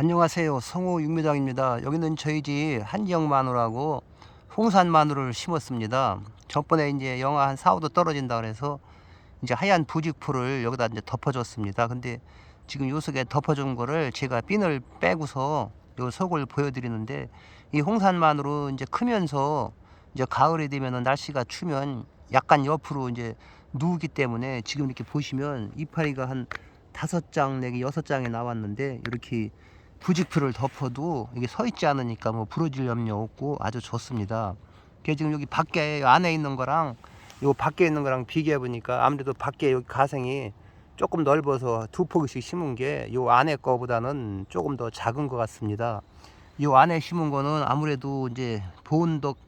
안녕하세요. 성우 육묘장입니다. 여기는 저희 집 한지영 마누라고 홍산 마누를 심었습니다. 저번에 이제 영하 한 4, 5도 떨어진다 그래서 이제 하얀 부직포를 여기다 이제 덮어줬습니다. 근데 지금 요 속에 덮어준 거를 제가 핀을 빼고서 요 속을 보여드리는데 이 홍산 마누로 이제 크면서 이제 가을이 되면은 날씨가 추면 약간 옆으로 이제 누우기 때문에 지금 이렇게 보시면 이파리가 한 다섯 장 내기 여섯 장이 나왔는데 이렇게 부직표를 덮어도 이게 서 있지 않으니까 뭐 부러질 염려 없고 아주 좋습니다. 그게 지금 여기 밖에 안에 있는 거랑 요 밖에 있는 거랑 비교해 보니까 아무래도 밖에 여기 가생이 조금 넓어서 두 포기씩 심은 게 요 안에 거보다는 조금 더 작은 것 같습니다. 요 안에 심은 거는 아무래도 이제 보온덕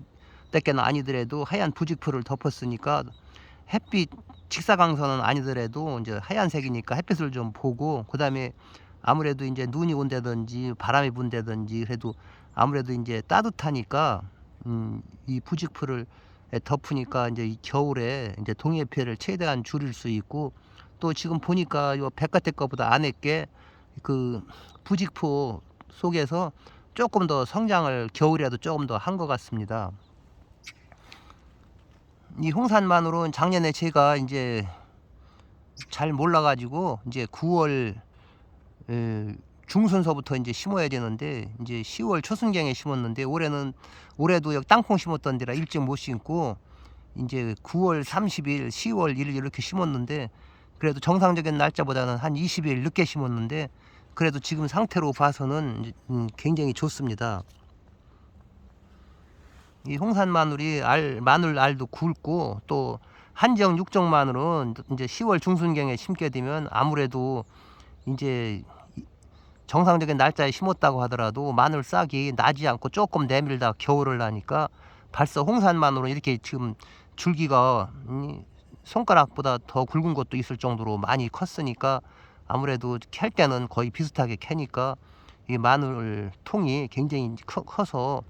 때께는 아니더라도 하얀 부직표를 덮었으니까 햇빛 직사광선은 아니더라도 이제 하얀색이니까 햇빛을 좀 보고 그다음에 아무래도 이제 눈이 온다든지 바람이 분다든지 그래도 아무래도 이제 따뜻하니까 음, 이 부직포를 덮으니까 이제 이 겨울에 이제 동해 피해를 최대한 줄일 수 있고 또 지금 보니까 요 백화대 거보다 안에 게그 부직포 속에서 조금 더 성장을 겨울에도 조금 더 한 것 같습니다. 이 홍산만으로는 작년에 제가 이제 잘 몰라가지고 이제 9월 에, 중순서부터 이제 심어야 되는데 이제 10월 초순경에 심었는데 올해는 올해도 여기 땅콩 심었던 데라 일찍 못 심고 이제 9월 30일, 10월 1일 이렇게 심었는데 그래도 정상적인 날짜보다는 한 20일 늦게 심었는데 그래도 지금 상태로 봐서는 음, 굉장히 좋습니다. 이 홍산 마늘이 알 마늘 알도 굵고 또 한정 육종 마늘은 이제 10월 중순경에 심게 되면 아무래도 이제 정상적인 날짜에 심었다고 하더라도 마늘 싹이 나지 않고 조금 내밀다 겨울을 나니까 벌써 홍산 마늘은 이렇게 지금 줄기가 이 손가락보다 더 굵은 것도 있을 정도로 많이 컸으니까 아무래도 캘 때는 거의 비슷하게 캐니까 이 마늘 통이 굉장히 커, 커서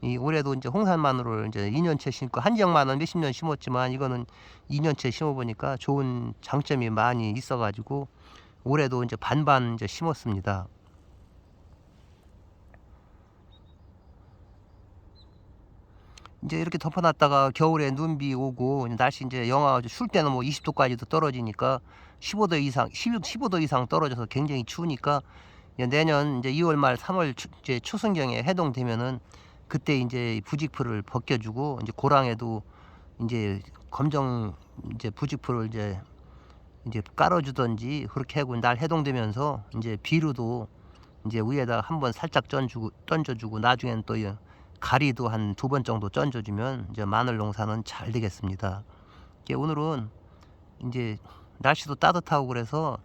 이 올해도 이제 홍산 마늘을 이제 2년째 심고 한지역 마늘 몇십 년 심었지만 이거는 2년째 심어 보니까 좋은 장점이 많이 있어 가지고 올해도 이제 반반 이제 심었습니다. 이제 이렇게 덮어놨다가 겨울에 눈비 오고 날씨 이제 영하 쉴 때는 뭐 20도까지도 떨어지니까 15도 이상 10, 15도 이상 떨어져서 굉장히 추우니까 이제 내년 이제 2월 말 3월 초, 이제 초순경에 해동되면은 그때 이제 부직포를 벗겨주고 이제 고랑에도 이제 검정 이제 부직포를 이제 이제 깔아주던지 그렇게 하고 날 해동되면서 이제 비료도 이제 위에다 한번 살짝 던주고 던져주고 나중엔 또이 가리도 한 두 번 정도 던져주면 이제 마늘 농사는 잘 되겠습니다. 오늘은 이제 날씨도 따뜻하고 그래서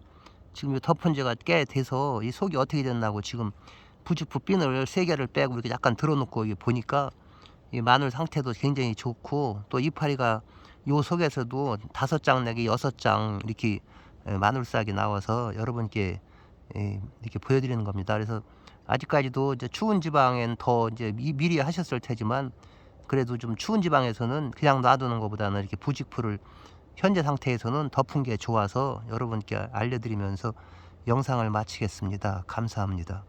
지금 이 덮은 지가 꽤 돼서 이 속이 어떻게 됐나고 지금 부직포 핀을 세 개를 빼고 이렇게 약간 들어놓고 보니까 이 마늘 상태도 굉장히 좋고 또 이파리가 요 속에서도 다섯 장 내기 여섯 장 이렇게 에, 마늘싹이 나와서 여러분께 에, 이렇게 보여드리는 겁니다. 그래서 아직까지도 이제 추운 지방엔 더 이제 미, 미리 하셨을 테지만 그래도 좀 추운 지방에서는 그냥 놔두는 것보다는 이렇게 부직포를 현재 상태에서는 덮은 게 좋아서 여러분께 알려드리면서 영상을 마치겠습니다. 감사합니다.